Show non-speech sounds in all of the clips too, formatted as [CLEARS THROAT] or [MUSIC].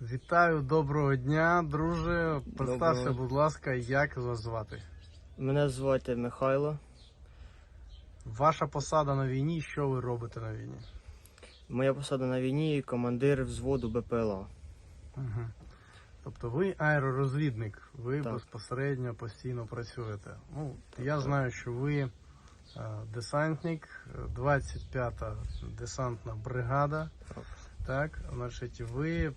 Вітаю, доброго дня, друже. Представся, Доброго. будь ласка, як вас звати? Мене звати Михайло. Ваша посада на війні, що ви робите на війні? Моя посада на війні командир взводу БПЛА. Угу. Тобто ви аеророзвідник, ви Так. безпосередньо постійно працюєте. Ну, я знаю, що ви е, десантник, е, 25-та десантна бригада. Так. Так, значить, ви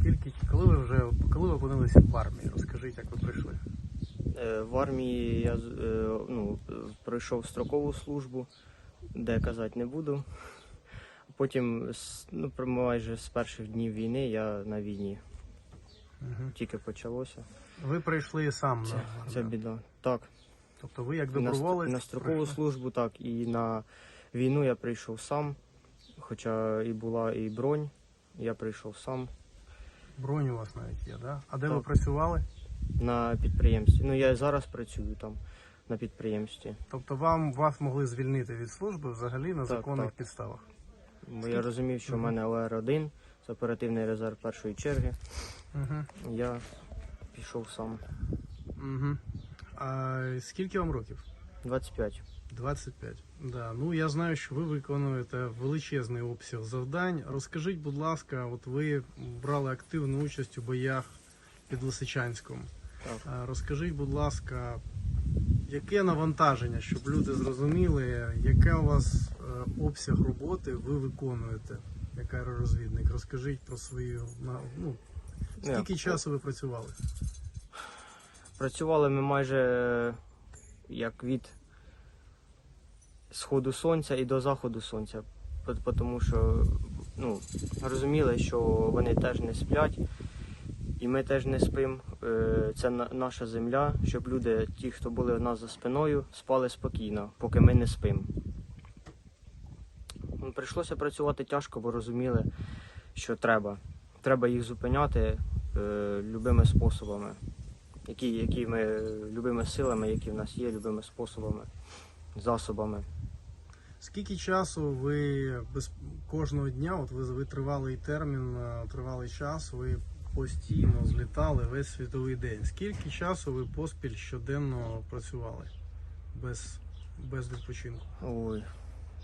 скільки, коли ви вже коли ви опинилися в армії? Розкажіть, як ви прийшли? Е, В армії я е, ну, пройшов строкову службу, де казати не буду. Потім, ну, майже з перших днів війни я на війні. Угу. Тільки почалося. Ви прийшли сам Це, на це біда. Так. Тобто ви як На, на строкову прийшли? службу, так. І на війну я прийшов сам. Хоча і була і бронь, я прийшов сам Бронь у вас навіть є, да? А де ви працювали? на підприємстві. Ну я і зараз працюю там на підприємстві. Тобто вам вас могли звільнити від служби взагалі на Так, законних так. підставах. Бо я розумів, що в мене ОР-1, це оперативний резерв першої черги. Угу. Я пішов сам. Угу. А скільки вам років? 25. 25. Да. Ну я знаю, що ви виконуєте величезний обсяг завдань. Розкажіть, будь ласка, от ви брали активну участь у боях під Лисичанськом. Так. Розкажіть, будь ласка, яке навантаження, щоб люди зрозуміли, яке у вас е, обсяг роботи ви виконуєте як аеророзвідник? Розкажіть про свою ну, скільки часу ви працювали? Працювали ми майже е, як від сходу сонця і до заходу сонця. Тому що ну, розуміли, що вони теж не сплять, і ми теж не спимо. Е, Це наша земля, щоб люди, ті, хто були у нас за спиною, спали спокійно, поки ми не спимо. Ну, Прийшлося працювати тяжко, бо розуміли, що треба. Треба їх зупиняти е, любими способами які, які ми любими силами, які в нас є, любими способами, засобами. Скільки часу ви без кожного дня, от ви, ви тривалий термін, е, тривалий час, ви постійно злітали весь світовий день. Скільки часу ви поспіль щоденно працювали без, без відпочинку? Ой.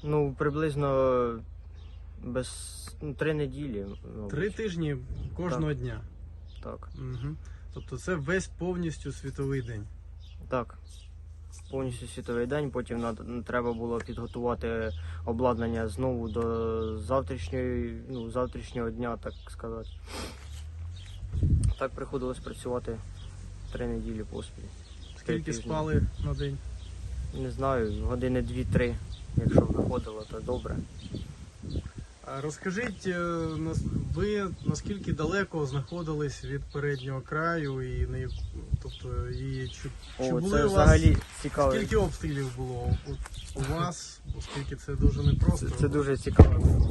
Ну, приблизно без ну, три неділі. мабуть. Три тижні кожного дня. Так. Угу. Тобто це весь повністю світовий день. Так. Повністю світовий день, потім треба було підготувати обладнання знову до завтрашньої, ну, завтрашнього дня, так сказати. Так приходилось працювати три неділі поспіль. Скільки спали на день? Не знаю, години дві-три. Якщо виходило, то добре. Розкажіть, е, ви наскільки далеко знаходились від переднього краю і на тобто і чи, чи О, були це у вас взагалі цікаво. скільки обстрілів було у, у вас, оскільки це дуже непросто. Це, це дуже цікаво.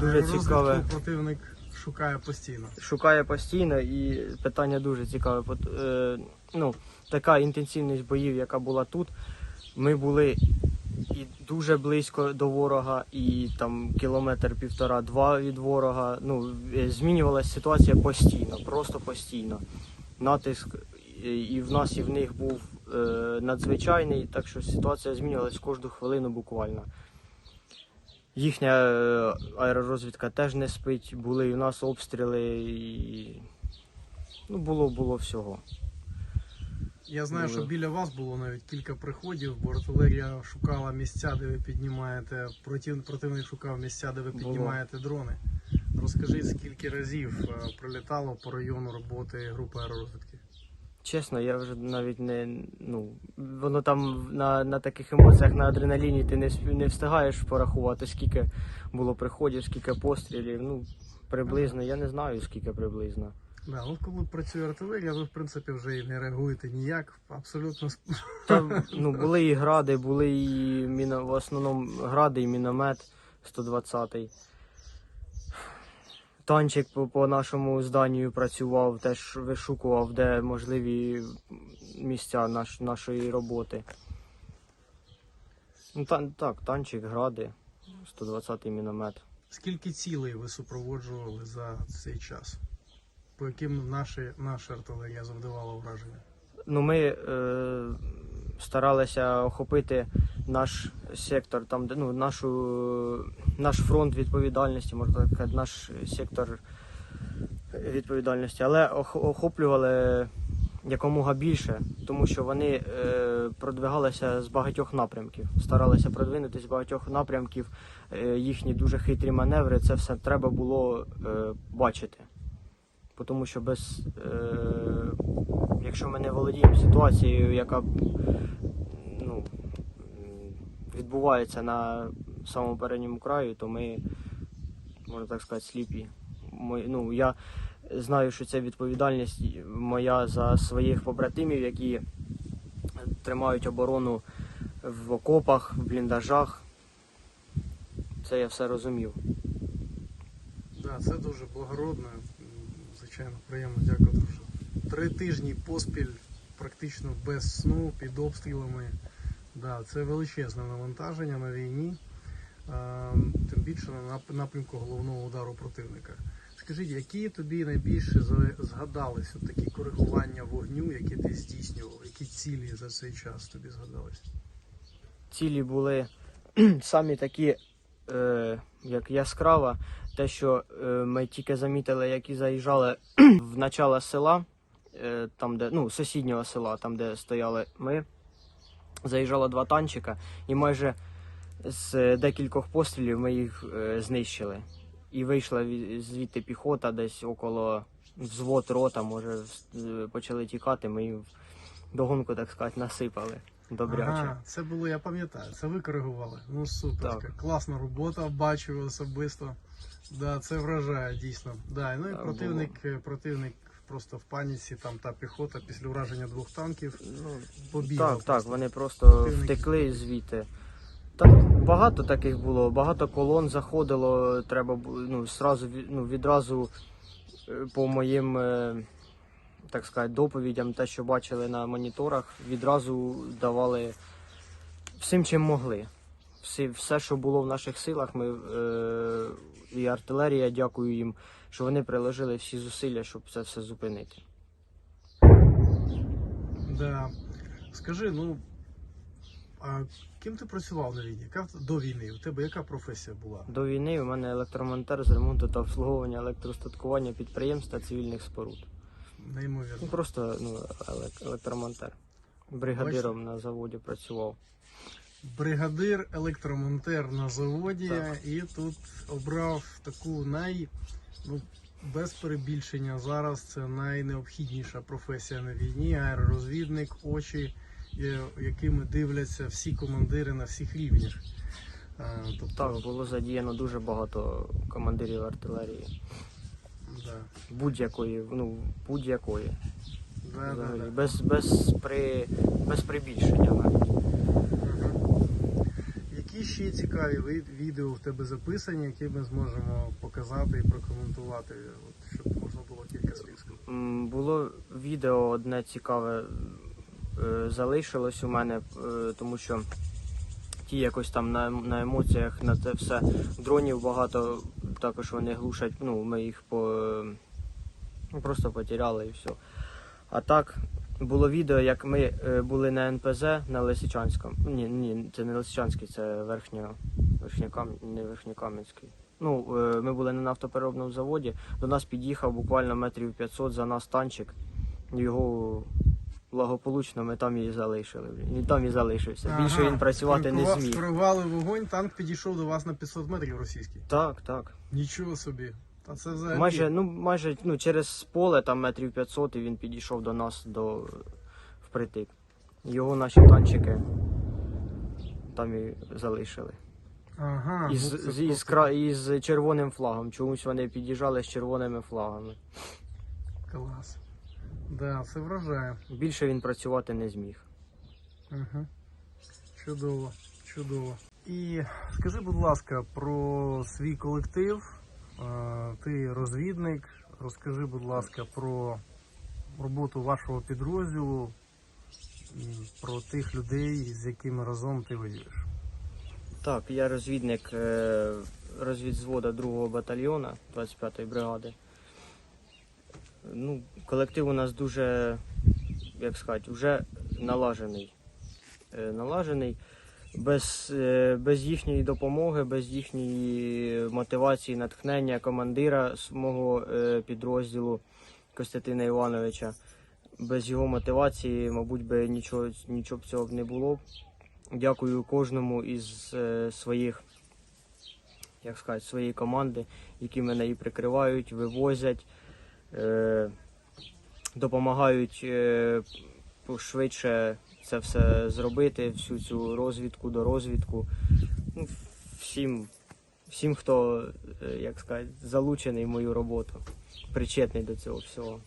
Дуже цікаве. Противник шукає постійно. Шукає постійно і питання дуже цікаве. Е, ну, така інтенсивність боїв, яка була тут. Ми були і дуже близько до ворога, і там кілометр півтора-два від ворога. Ну, е, змінювалася ситуація постійно, просто постійно. Натиск і- і в нас, і в них був е, надзвичайний, так що ситуація змінювалась кожну хвилину буквально. Їхня е, аеророзвідка теж не спить, були і в нас обстріли, і ну, було, було всього. Я знаю, що біля вас було навіть кілька приходів, бо артилерія шукала місця, де ви піднімаєте, против, противник шукав місця, де ви піднімаєте дрони. Розкажіть, скільки разів е, прилітало по району роботи групи аеророзвідки? Чесно, я вже навіть не. Ну, воно там на, на таких емоціях, на адреналіні ти не, не встигаєш порахувати, скільки було приходів, скільки пострілів. Ну, приблизно, я не знаю, скільки приблизно. Да, от коли працює артилерія, ви в принципі вже і не реагуєте ніяк. Абсолютно Там ну, були і гради, були і міно, в основному гради і міномет 120-й. Танчик по, по нашому зданню працював, теж вишукував, де можливі місця наш, нашої роботи. Ну, тан, так, танчик, гради, 120-й міномет. Скільки цілей ви супроводжували за цей час? По яким наші, наша артилерія завдавала враження? Ну, ми е, старалися охопити наш сектор, там, де ну, нашу, наш фронт відповідальності, можна так сказати, наш сектор відповідальності, але охоплювали якомога більше, тому що вони е, продвигалися з багатьох напрямків, старалися продвинутися з багатьох напрямків, е, їхні дуже хитрі маневри, це все треба було е, бачити. Тому що без, е, якщо ми не володіємо ситуацією, яка ну, відбувається на самому передньому краю, то ми, можна так сказати, сліпі. Ми, ну, я знаю, що це відповідальність моя за своїх побратимів, які тримають оборону в окопах, в бліндажах. Це я все розумів. Да, це дуже благородно. Звичайно, приємно, дякую дуже. Три тижні поспіль, практично без сну, під обстрілами. Да, це величезне навантаження на війні, тим більше на напрямку головного удару противника. Скажіть, які тобі найбільше згадались от такі коригування вогню, які ти здійснював, які цілі за цей час тобі згадались? цілі були [CLEARS THROAT] самі такі, е, як яскрава, те, що е, ми тільки замітили, як і заїжджали [CLEARS THROAT] в начало села, е, там, де, ну, сусіднього села, там, де стояли ми. Заїжджало два танчика, і майже з декількох пострілів ми їх е, знищили. І вийшла звідти піхота, десь около взвод рота, може, почали тікати, ми їм догонку, так сказати, насипали. Добряче. Ага, це було, я пам'ятаю, це ви коригували. Ну супер, Так. класна робота, бачив особисто. Да, це вражає дійсно. Да, ну і противник, е, противник просто в паніці, там та піхота після враження двох танків. Ну, Побігав так, так, вони просто Противник. втекли звідти. Так, багато таких було, багато колон заходило, треба ну, сразу, ну, відразу е, по моїм, е, так сказати, доповідям, те, що бачили на моніторах, відразу давали всім, чим могли. Всі, все, що було в наших силах, ми, е, і артилерія, дякую їм, що вони приложили всі зусилля, щоб це все зупинити. Да. Скажи, ну а ким ти працював на війні? Яка в- до війни? У тебе яка професія була? До війни у мене електромонтер з ремонту та обслуговування електростаткування підприємств та цивільних споруд. Ну, Неймовірно. просто ну, елек- електромонтер. Бригадиром на заводі працював. Бригадир, електромонтер на заводі, Так. і тут обрав таку най, ну, без перебільшення зараз це найнеобхідніша професія на війні, аеророзвідник, очі, е, якими дивляться всі командири на всіх рівнях. Е, Тобто, Так, було задіяно дуже багато командирів артилерії. да. Будь-якої, ну, будь-якої. Да, да, да. Без, без, при, без прибільшення. Які ще цікаві відео в тебе записані, які ми зможемо показати і прокоментувати, от, щоб можна було кілька слів сказати? Було відео одне цікаве е, залишилось у мене, е, тому що ті якось там на, на емоціях на це все. Дронів багато, також вони глушать, ну, ми їх по, е, просто потеряли і все. А так, було відео, як ми е, були на НПЗ на Лисичанському. Ні, ні, це не Лисичанський, це верхньо, верхньокам, не Верхньокам'янський. Ну, е, ми були на нафтопереробному заводі. До нас під'їхав буквально метрів 500 за нас танчик. Його благополучно ми там і залишили. Він там і залишився. Більше він працювати не Скоригува- зміг. Скоригували вогонь, танк підійшов до вас на 500 метрів російський. Так, так. Нічого собі. Та це взагалі. Майже, ну, майже ну, через поле там метрів 500 і він підійшов до нас до впритик. Його наші танчики там і залишили. Ага, Із, ну, з, із, кра... із червоним флагом. Чомусь вони під'їжджали з червоними флагами. клас. Да, це вражає. Більше він працювати не зміг. Угу. Чудово, чудово. І скажи, будь ласка, про свій колектив. Е, Ти розвідник. Розкажи, будь ласка, про роботу вашого підрозділу, про тих людей, з якими разом ти воюєш. Так, я розвідник е, розвідзвода 2-го батальйона 25-ї бригади. Ну, колектив у нас дуже, як сказати, вже налажений. Е, Налажений. Без, е, без їхньої допомоги, без їхньої мотивації, натхнення командира мого е, підрозділу Костянтина Івановича. Без його мотивації, мабуть, би нічого, нічого б цього б не було. Дякую кожному із е, своїх, як сказати, своєї команди, які мене і прикривають, вивозять, допомагають швидше це все зробити, всю цю розвідку до розвідку. Ну, всім, всім, хто, е, як сказати, залучений в мою роботу, причетний до цього всього.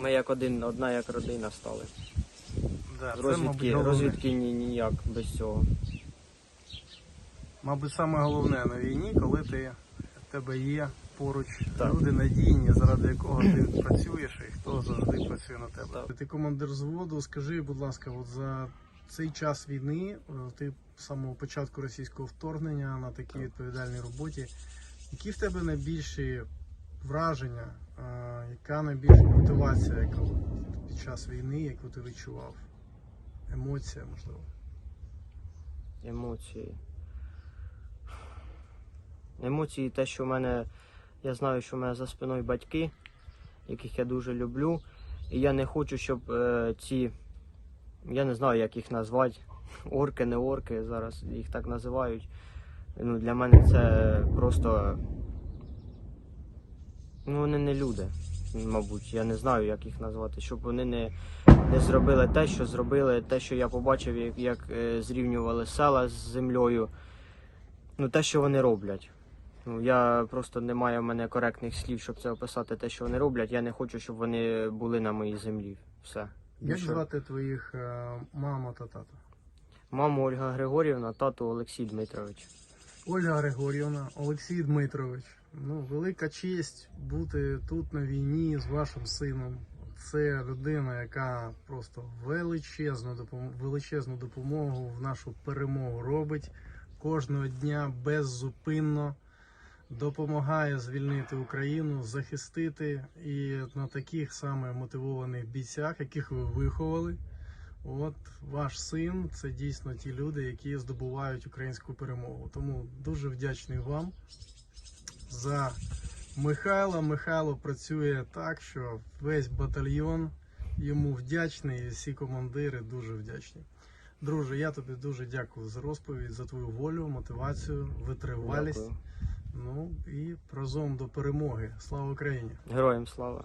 Ми як один, одна як родина стали. Да, це, Розвідки, мабуть, розвідки ні, ніяк без цього. Мабуть, саме головне на війні, коли ти в тебе є поруч Так. люди надійні, заради якого ти працюєш і хто завжди працює на тебе. Так. Ти командир взводу, скажи, будь ласка, от за цей час війни, е, ти з самого початку російського вторгнення на такій відповідальній роботі, які в тебе найбільші враження, е, яка найбільша мотивація, яку під час війни, яку ти відчував? Емоція, можливо. Емоції. Емоції те, що в мене. Я знаю, що в мене за спиною батьки, яких я дуже люблю. І я не хочу, щоб е, ці. Я не знаю, як їх назвати. [LAUGHS] Орки, не орки, зараз їх так називають. Ну, для мене це просто. Ну, вони не люди, мабуть. Я не знаю, як їх назвати. Щоб вони не, не зробили те, що зробили, те, що я побачив, як, як е, зрівнювали села з землею. Ну, те, що вони роблять. Ну, я просто не маю в мене коректних слів, щоб це описати, те, що вони роблять. Я не хочу, щоб вони були на моїй землі. Все. Як Більше- звати твоїх е, мама та тата? Маму Ольга Григорівна, тату Олексій Дмитрович. Ольга Григорівна, Олексій Дмитрович. Ну, велика честь бути тут на війні з вашим сином. Це людина, яка просто величезну допомогу, величезну допомогу в нашу перемогу робить кожного дня беззупинно. Допомагає звільнити Україну, захистити і на таких саме мотивованих бійцях, яких ви виховали. От ваш син це дійсно ті люди, які здобувають українську перемогу. Тому дуже вдячний вам за Михайла. Михайло працює так, що весь батальйон йому вдячний, і всі командири дуже вдячні. Друже, я тобі дуже дякую за розповідь, за твою волю, мотивацію, витривалість. Дякую. Ну і разом до перемоги. Слава Україні! Героям слава.